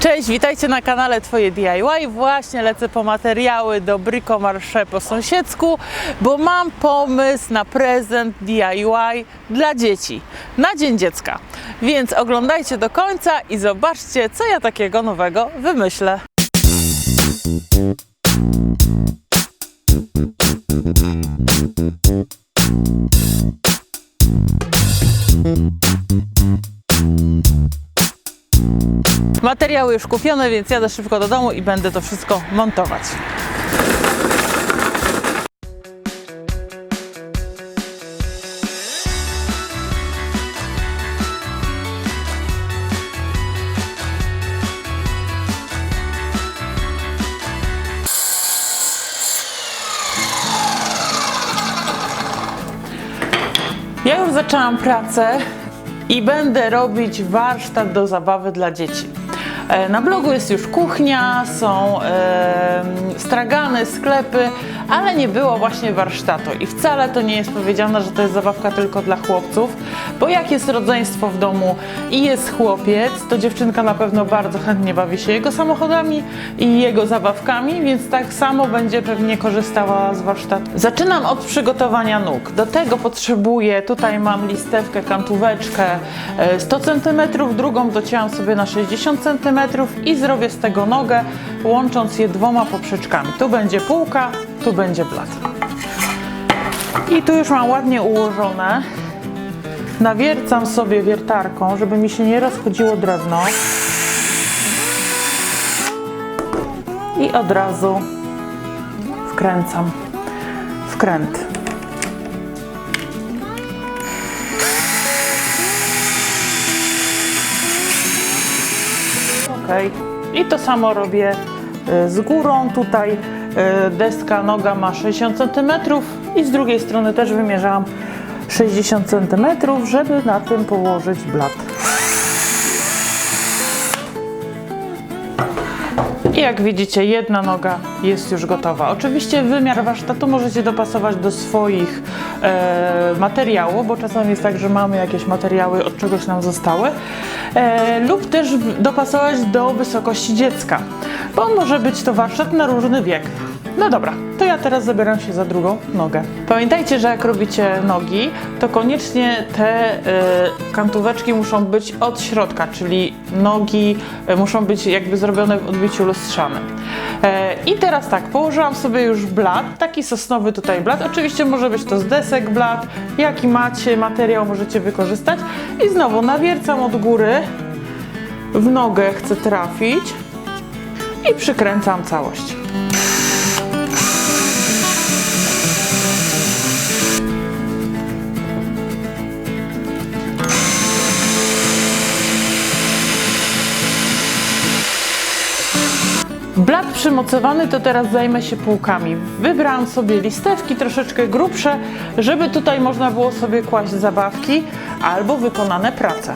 Cześć, witajcie na kanale Twoje DIY. Właśnie lecę po materiały do Brico Marché po sąsiedzku, bo mam pomysł na prezent DIY dla dzieci na Dzień Dziecka. Więc oglądajcie do końca i zobaczcie, co ja takiego nowego wymyślę. Materiały już kupione, więc jadę szybko do domu i będę to wszystko montować. Ja już zaczęłam pracę i będę robić warsztat do zabawy dla dzieci. E, Na blogu jest już kuchnia, są stragany, sklepy, ale nie było właśnie warsztatu. I wcale to nie jest powiedziane, że to jest zabawka tylko dla chłopców, bo jak jest rodzeństwo w domu i jest chłopiec, to dziewczynka na pewno bardzo chętnie bawi się jego samochodami i jego zabawkami, więc tak samo będzie pewnie korzystała z warsztatu. Zaczynam od przygotowania nóg. Do tego potrzebuję, tutaj mam listewkę, kantóweczkę e, 100 cm, drugą docięłam sobie na 60 cm i zrobię z tego nogę, łącząc je dwoma poprzeczkami. Tu będzie półka, tu będzie blat. I tu już mam ładnie ułożone. Nawiercam sobie wiertarką, żeby mi się nie rozchodziło drewno. I od razu wkręcam wkręt. Ok. I to samo robię y, z górą. Tutaj y, deska noga ma 60 cm i z drugiej strony też wymierzałam 60 cm, żeby na tym położyć blat. I jak widzicie, jedna noga jest już gotowa. Oczywiście wymiar warsztatu możecie dopasować do swoich e, materiałów, bo czasami jest tak, że mamy jakieś materiały, od czegoś nam zostały, e, lub też dopasować do wysokości dziecka, bo może być to warsztat na różny wiek. No dobra, to ja teraz zabieram się za drugą nogę. Pamiętajcie, że jak robicie nogi, to koniecznie te e, kantóweczki muszą być od środka, czyli nogi e, muszą być jakby zrobione w odbiciu lustrzanym. I teraz tak, położyłam sobie już blat, taki sosnowy tutaj blat. Oczywiście może być to z desek blat, jaki macie materiał możecie wykorzystać. I znowu nawiercam od góry, w nogę chcę trafić i przykręcam całość. Blat przymocowany to teraz zajmę się półkami. Wybrałam sobie listewki troszeczkę grubsze, żeby tutaj można było sobie kłaść zabawki albo wykonane prace.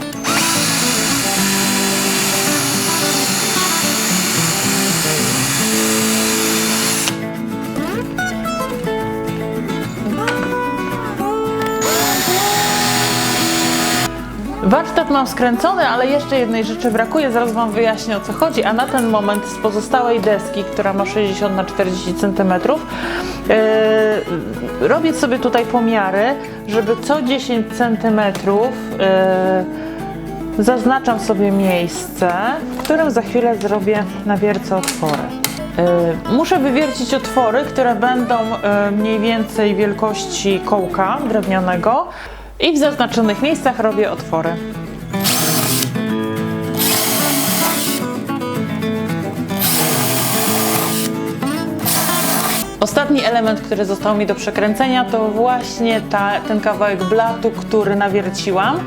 Warsztat mam skręcony, ale jeszcze jednej rzeczy brakuje, zaraz Wam wyjaśnię o co chodzi, a na ten moment z pozostałej deski, która ma 60 na 40 cm, yy, robię sobie tutaj pomiary, żeby co 10 cm yy, zaznaczam sobie miejsce, w którym za chwilę zrobię nawiercę otwory. Yy, Muszę wywiercić otwory, które będą yy, mniej więcej wielkości kołka drewnianego i w zaznaczonych miejscach robię otwory. Ostatni element, który został mi do przekręcenia, to właśnie ta, ten kawałek blatu, który nawierciłam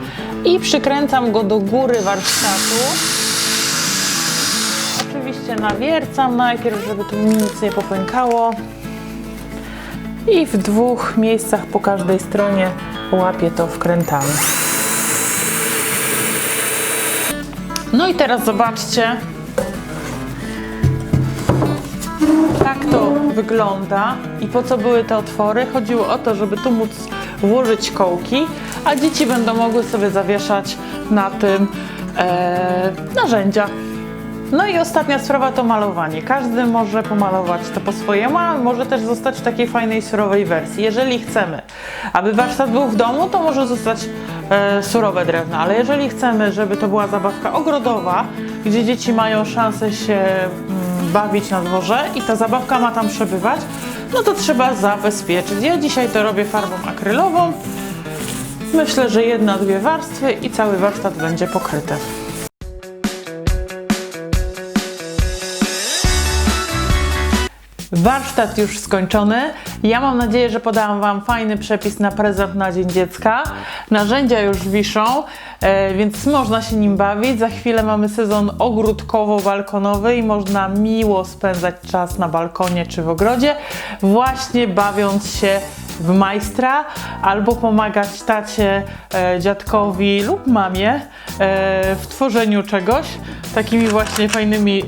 i przykręcam go do góry warsztatu. Oczywiście nawiercam najpierw, żeby tu nic nie popękało. I w dwóch miejscach po każdej stronie łapię to wkrętami. No i teraz zobaczcie, tak to wygląda i po co były te otwory. Chodziło o to, żeby tu móc włożyć kołki, a dzieci będą mogły sobie zawieszać na tym e, narzędzia. No i ostatnia sprawa to malowanie. Każdy może pomalować to po swojemu, a może też zostać w takiej fajnej surowej wersji. Jeżeli chcemy, aby warsztat był w domu, to może zostać e, surowe drewno, ale jeżeli chcemy, żeby to była zabawka ogrodowa, gdzie dzieci mają szansę się mm, bawić na dworze i ta zabawka ma tam przebywać, no to trzeba zabezpieczyć. Ja dzisiaj to robię farbą akrylową. Myślę, że jedna, dwie warstwy i cały warsztat będzie pokryty. Warsztat już skończony. Ja mam nadzieję, że podałam Wam fajny przepis na prezent na Dzień Dziecka. Narzędzia już wiszą, e, więc można się nim bawić. Za chwilę mamy sezon ogródkowo-balkonowy i można miło spędzać czas na balkonie czy w ogrodzie, właśnie bawiąc się w majstra albo pomagać tacie, e, dziadkowi lub mamie e, w tworzeniu czegoś takimi właśnie fajnymi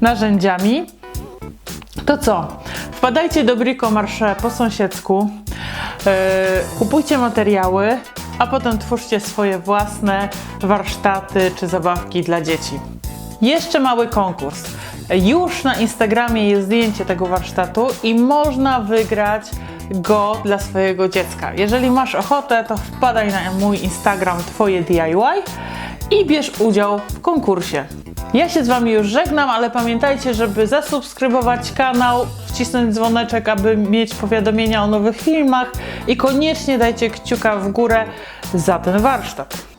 narzędziami. To co? Wpadajcie do Brico Marché po sąsiedzku, yy, kupujcie materiały, a potem twórzcie swoje własne warsztaty czy zabawki dla dzieci. Jeszcze mały konkurs. Już na Instagramie jest zdjęcie tego warsztatu i można wygrać go dla swojego dziecka. Jeżeli masz ochotę, to wpadaj na mój Instagram Twoje DIY i bierz udział w konkursie. Ja się z Wami już żegnam, ale pamiętajcie, żeby zasubskrybować kanał, wcisnąć dzwoneczek, aby mieć powiadomienia o nowych filmach i koniecznie dajcie kciuka w górę za ten warsztat.